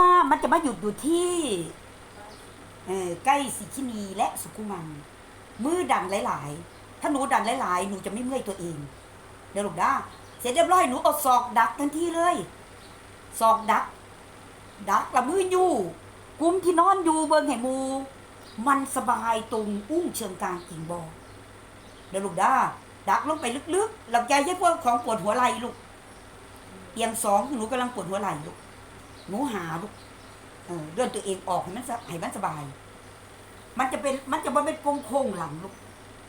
มามันจะมาหยุดอยู่ที่ใกล้สิคินีและสุขุมัน มือดันหลาย ๆ ถ้าหนูดันหลาย ๆ หนูจะไม่เมื่อยตัวเอง เดี๋ยวลูกด้าเสร็จเรียบร้อยหนูเอาศอกดักทันทีเลยศอกดัก ดักละมืออยู่ กุ้มที่นอนอยู่เบิงแห่มู มันสบายตรงอุ้งเชิงกลางกิ่งบอเดี๋ยวลูกด้าดักลงไปลึกๆหลับใจยัยพวกของปวดหัวไหล่ลูกเอียงสองหนูกำลังปวดหัวไหล่ลูก หนูหาลูกเออเลื่อนตัวเองออกให้มันสะให้มันสบาย มันจะเป็นมันจะบ่เป็นโค้งโค้งหลังลูก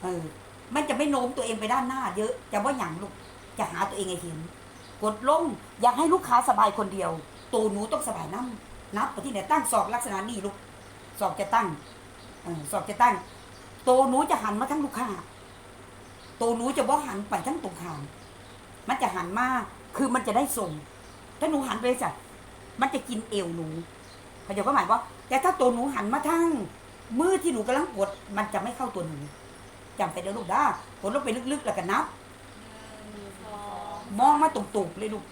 เออ มันจะไม่โน้มตัวเองไปด้านหน้า เยอะจะว่าหยังลูกจะหาตัวเองให้เห็นกดลงอยากให้ลูกค้าสบายคนเดียว ตัวหนูต้องสบายน้ำนับไปที่ไหนตั้งศอกลักษณะนี้ลูกศอกจะตั้งเออศอกจะตั้ง ตัวหนูจะหันมาทั้งลูกค้าตัวหนูจะว่าหันไปทั้งตรงข้ามมันจะหันมาคือมันจะได้ส่งถ้าหนูหันไปจ้ะ มันจะกินเอวหนูเข้าใจว่าหมายว่า แต่ถ้าตัวหนูหันมาทั้งมือที่หนูกำลังกดมันจะไม่เข้าตัวหนูจำไปเด้อลูกด้ากดลงไปลึกๆแล้วก็นับมองมาตรงๆเลยลูก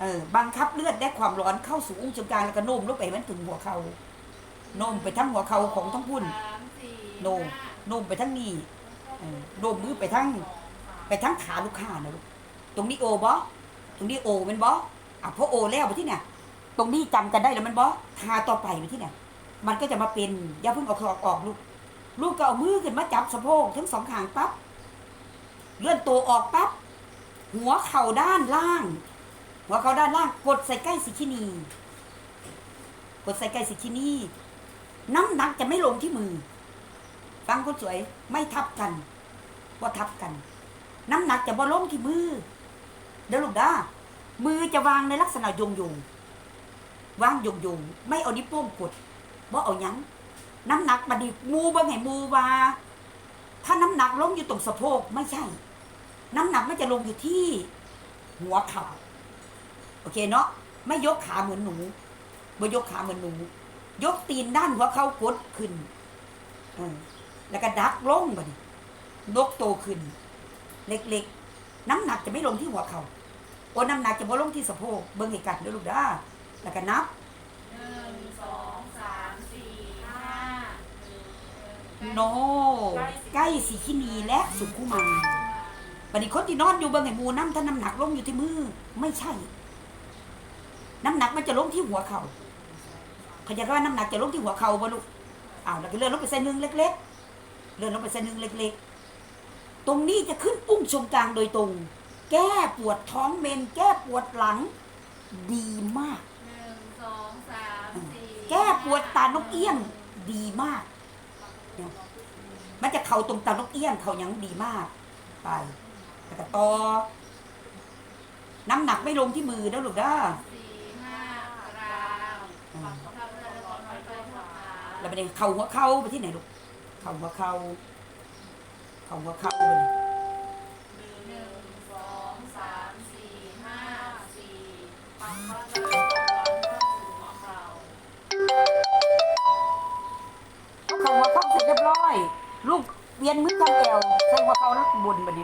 เออบังคับเลือดได้ความร้อนเข้าสู่อุ้งเชิงกรานแล้วก็โน้มลงไปให้มันถึงหัวเขาโน้มไปทั้งหัวเขาของทั้งพุ่นโน้มโน้มไปทั้งนี้เออโน้มมือไปทั้ง ไปทั้งขาลูกค้านะลูกตรงนี้โอบอตรงนี้โอเป็นบออะพอโอแล้วไปที่เนี่ย ตรงนี้จำกันได้แล้วมันบอทาต่อไปไปที่เนี่ยมันก็จะมาเป็นอย่าเพิ่งเอาคอออกลูก ลูกก็เอามือขึ้นมาจับสะโพกทั้งสองข้างปั๊บเลื่อนตัวออกปั๊บหัวเข่าด้านล่าง หัวเข่าด้านล่าง กดใส่ใกล้สิคินี กดใส่ใกล้สิคินีน้ำหนักจะไม่ลงที่มือฟังคนสวยไม่ทับกันว่าทับกัน น้ำหนักจะบ่ลงที่มือเดี๋ยวลูกด้ามือจะวางในลักษณะโยงโยงๆ ว่างยงยงๆไม่เอานิ้วโป้งกดบ่เอายังน้ำหนักบัดนี้มูบ่ไงมูว่าถ้าน้ำหนักลงอยู่ตรงสะโพกไม่ใช่ น้ำหนักมันจะลงอยู่ที่หัวเข่าโอเคเนาะไม่ยกขาเหมือนหนูไม่ยกขาเหมือนหนู ยกตีนด้านหัวเข่ากดขึ้นแล้วก็ดักลงบัดนี้นกโตขึ้น เล็กๆ น้ำหนักจะไม่ลงที่หัวเขา่าโอ้น้ำหนักจะบ่ลงที่สะโพกเบิ่งให้กันเด้อลูกด้า แล้วก็นับหนึ่งสองสามสี่ห้าโนใกล้สีคินีและสุขุมันบัดนี้คนที่นอนอยู่เบิ่งให้หมูน้ำถ้าน้ำหนักลงอยู่ที่มือ ไม่ใช่ น้ำหนักมันจะลงที่หัวเขา่าเขาจะว่าน้ำหนักจะลงที่หัวเข่าบ่ลูกอ้าวแล้วก็เลื่อนลงไปเส้นหนึ่งเล็ก ๆ เลื่อนลงไปเส้นหนึ่งเล็ก ๆ ตรงนี้จะขึ้นปุ้งชมกลางโดยตรง แก้ปวดท้องเมน แก้ปวดหลัง ดีมากหนึ่งส องสามสี่แก้ปวดตานกเอี้ยงดีมากเนี่ยมันจะเข่าตรงตานกเอี้ยงเข่าหยังดีมาก ไปแล้วก็ต่อน้ำหนักไม่ลงที่มือนะลูกด้าสี่ห้าราวทำเรื่องก่อนไปไปขวาแล้วไปเด็นเข่าหัวเข่าไปที่ไหนลูก เข่าหัวเข่า เข่าหัวเข่าไปเลย ยลูกเวียนมือจังแอวใส่หัวเข่าแล้วบนบันนี้